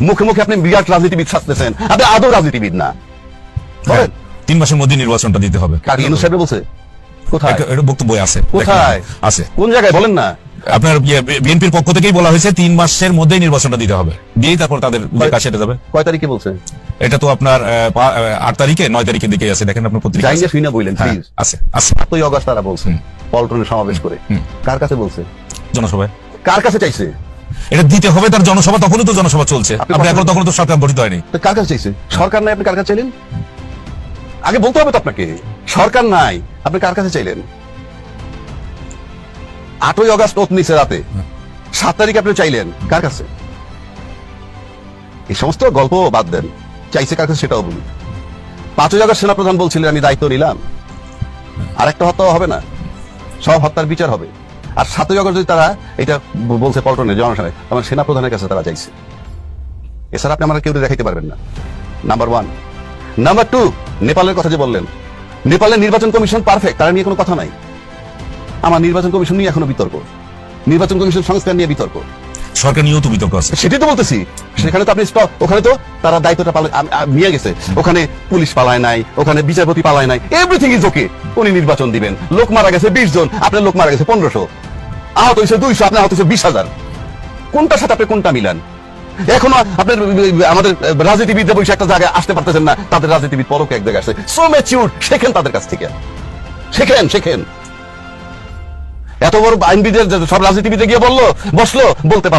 মুখে মুখে আপনি বিরাট রাজনীতিবিদ সাজতেছেন। আপনি আদৌ রাজনীতিবিদ না। হ্যাঁ, বলেন। তিন মাসের মধ্যে নির্বাচনটা দিতে হবে। কার ইনু সাহেব বলছে? কোথায়? এটা- বক্তব্য আছে। কোথায়? আছে। কোন জায়গায়? বলেন না। আপনার বিএনপির পক্ষ থেকেই বলা হয়েছে তিন মাসের মধ্যেই নির্বাচনটা দিতে হবে। তারপর তাদের কাজ যাবে। কয় তারিখে বলছে? এটা তো আপনার আট তারিখে নয় তারিখের দিকে আছে। দেখেন আপনার পত্রিকা শুই না বললেন হ্যাঁ, প্লিজ আছে আছে। সাতই অগস্ট তারা বলছে। পল্টনের সমাবেশ করে। কার কাছে বলছে? জনসভায়। কার কাছে চাইছে? এটা দিতে হবে তার জনসভা তখনই তো জনসভা চলছে। আপনি এখন তখন তো সরকার গঠিত হয়নি। কার কাছে চাইছে? সরকার নাই আপনি কার কাছে চাইলেন? আগে বলতে হবে তো আপনাকে সরকার নাই আপনি কার কাছে চাইলেন? আটই অগস্ট ওত নিচে রাতে সাত তারিখে আপনি চাইলেন কার কাছে? এই সমস্ত গল্প বাদ দেন চাইছে কার কাছে সেটাও বলি পাঁচই আগস্ট সেনাপ্রধান বলছিলেন আমি দায়িত্ব নিলাম। আর একটা হত্যা হবে না সব হত্যার বিচার হবে। আর সাতই আগস্ট যদি তারা এটা বলছে পল্টনে, জনসভায় আমার সেনাপ্রধানের কাছে তারা চাইছে এছাড়া আপনি আমরা কেউ দেখাইতে পারবেন না। নাম্বার ওয়ান নাম্বার টু নেপালের কথা যে বললেন, নেপালের নির্বাচন কমিশন পারফেক্ট তারা নিয়ে কোনো কথা নাই। আমার নির্বাচন কমিশন নিয়ে এখনও বিতর্ক। নির্বাচন কমিশন সংস্কার নিয়ে বিতর্ক। সরকার নিয়েও তো বিতর্ক আছে। সেটাই তো বলতেছি। সেখানে তো আপনি ওখানে তো তারা দায়িত্বটা পালন নিয়ে গেছে। ওখানে পুলিশ পালায় নাই, ওখানে বিচারপতি পালায় নাই। এভরিথিং ইজ ওকে উনি নির্বাচন দিবেন। লোক মারা গেছে বিশ জন, আপনার লোক মারা গেছে পনেরোশো। আহত হয়েছে দুইশো, আপনার আহত হয়েছে বিশ হাজার। কোনটার সাথে আপনি কোনটা মিলান? এখনও আপনার আমাদের রাজনীতিবিদরা বসে একটা জায়গায় আসতে পারতেছেন না। তাদের রাজনীতিবিদ পরকে এক জায়গায় আসছে। সো ম্যাচিউর শেখেন তাদের কাছ থেকে। শেখেন শেখেন। এত বড় আইনবিদের সব রাজনীতিবিদে গিয়ে বলল, বসল, বলতে পারল